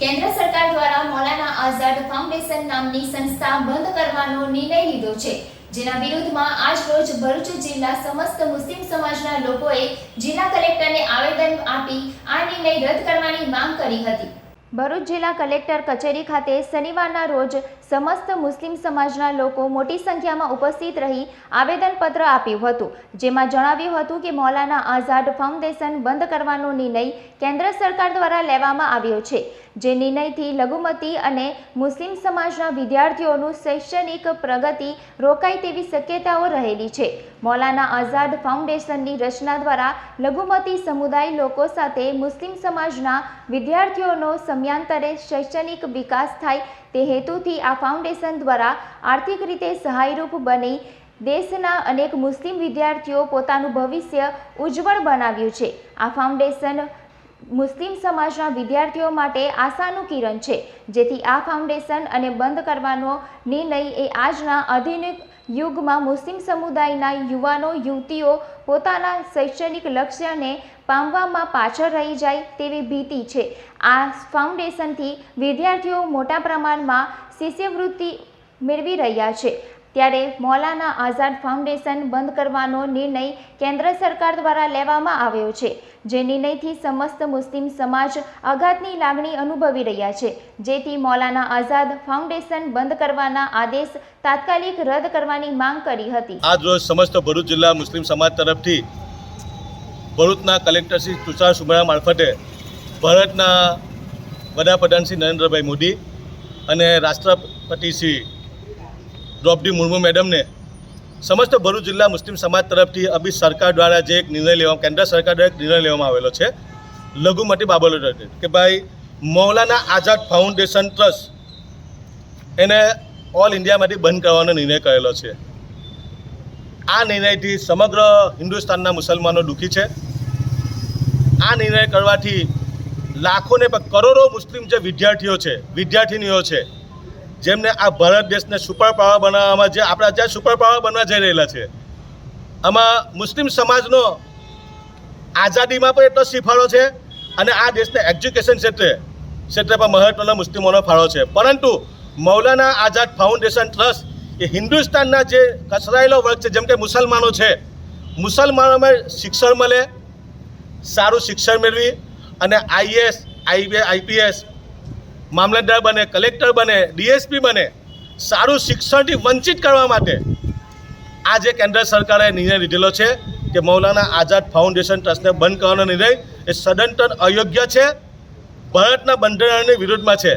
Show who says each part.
Speaker 1: કેન્દ્ર સરકાર દ્વારા મૌલાના આઝાદ ફાઉન્ડેશન નામની સંસ્થા બંધ કરવાનો નિર્ણય લીધો છે, જેના વિરુદ્ધમાં આજ રોજ ભરૂચ જિલ્લા સમસ્ત મુસ્લિમ સમાજના લોકોએ જિલ્લા કલેક્ટરને આવેદન આપી આ નિર્ણય રદ કરવાની માંગ કરી હતી. ભરૂચ જિલ્લા કલેક્ટર કચેરી ખાતે શનિવારના રોજ સમસ્ત મુસ્લિમ સમાજના લોકો મોટી સંખ્યામાં ઉપસ્થિત રહી આવેદનપત્ર આપ્યું હતું, જેમાં જણાવ્યું હતું કે મૌલાના આઝાદ ફાઉન્ડેશન બંધ કરવાનો નિર્ણય કેન્દ્ર સરકાર દ્વારા લેવામાં આવ્યો છે. જે નિર્ણયથી લઘુમતી અને મુસ્લિમ સમાજના વિદ્યાર્થીઓનું શૈક્ષણિક પ્રગતિ રોકાય તેવી શક્યતાઓ રહેલી છે. મૌલાના આઝાદ ફાઉન્ડેશનની રચના દ્વારા લઘુમતી સમુદાય લોકો સાથે મુસ્લિમ સમાજના વિદ્યાર્થીઓનો સમયાંતરે શૈક્ષણિક વિકાસ થાય તે હેતુથી આ ફાઉન્ડેશન દ્વારા આર્થિક રીતે સહાયરૂપ બની દેશના અનેક મુસ્લિમ વિદ્યાર્થીઓ પોતાનું ભવિષ્ય ઉજ્જવળ બનાવ્યું છે. આ ફાઉન્ડેશન મુસ્લિમ સમાજના વિદ્યાર્થીઓ માટે આશાનું કિરણ છે. જેથી આ ફાઉન્ડેશન અને બંધ કરવાનો નિર્ણય એ આજના આધુનિક યુગમાં મુસ્લિમ સમુદાયના યુવાનો, યુવતીઓ પોતાના શૈક્ષણિક લક્ષ્યને પામવામાં પાછળ રહી જાય તેવી ભીતિ છે. આ ફાઉન્ડેશનથી વિદ્યાર્થીઓ મોટા પ્રમાણમાં શિષ્યવૃત્તિ મેળવી રહ્યા છે. ત્યારે મૌલાના આઝાદ ફાઉન્ડેશન બંધ કરવાનો નિર્ણય કેન્દ્ર સરકાર દ્વારા લેવામાં આવ્યો છે. જે નિર્ણયથી સમસ્ત મુસ્લિમ સમાજ આઘાતની લાગણી અનુભવી રહ્યા છે. જેથી મૌલાના આઝાદ ફાઉન્ડેશન બંધ કરવાના આદેશ તાત્કાલિક રદ કરવાની માંગ કરી હતી.
Speaker 2: આજ રોજ સમસ્ત ભરૂચ જિલ્લા મુસ્લિમ સમાજ તરફથી ભરૂચના કલેક્ટર શ્રી તુષાર સુમરા મારફતે ભારતના વડાપ્રધાન શ્રી નરેન્દ્રભાઈ મોદી અને રાષ્ટ્રપતિ શ્રી દ્રૌપદી મુર્મુ મેડમને સમસ્ત ભરૂચ જિલ્લા મુસ્લિમ સમાજ તરફથી અભી સરકાર દ્વારા જે એક નિર્ણય લેવા, કેન્દ્ર સરકાર દ્વારા એક નિર્ણય લેવામાં આવેલો છે, લઘુમતી બાબતો કે ભાઈ, મૌલાના આઝાદ ફાઉન્ડેશન ટ્રસ્ટ એને ઓલ ઇન્ડિયામાંથી બંધ કરવાનો નિર્ણય કરેલો છે. આ નિર્ણયથી સમગ્ર હિન્દુસ્તાનના મુસલમાનો દુઃખી છે. આ નિર્ણય કરવાથી લાખોને કરોડો મુસ્લિમ જે વિદ્યાર્થીઓ છે, વિદ્યાર્થીનીઓ છે જેમને આ ભારત દેશને સુપર પાવર બનાવવામાં જે આપણા અત્યારે સુપર પાવર બનવા જઈ રહેલા છે. આમાં મુસ્લિમ સમાજનો આઝાદીમાં પણ એટલો શીફાળો છે અને આ દેશના એજ્યુકેશન ક્ષેત્રે ક્ષેત્રે પણ મહત્વનો મુસ્લિમોનો ફાળો છે. પરંતુ મૌલાના આઝાદ ફાઉન્ડેશન ટ્રસ્ટ એ હિન્દુસ્તાનના જે કચરાયેલો વર્ગ છે, જેમ કે મુસલમાનો છે, મુસલમાનોમાં શિક્ષણ મળે, સારું શિક્ષણ મેળવી અને આઈએસ આઈ આઈપીએસ મામલતદાર બને, કલેક્ટર બને, ડીએસપી બને, સારું શિક્ષણથી વંચિત કરવા માટે આ જે કેન્દ્ર સરકારે નિર્ણય લીધેલો છે કે મૌલાના આઝાદ ફાઉન્ડેશન ટ્રસ્ટને બંધ કરવાનો નિર્ણય એ સદંતર અયોગ્ય છે, ભારતના બંધારણની વિરુદ્ધમાં છે.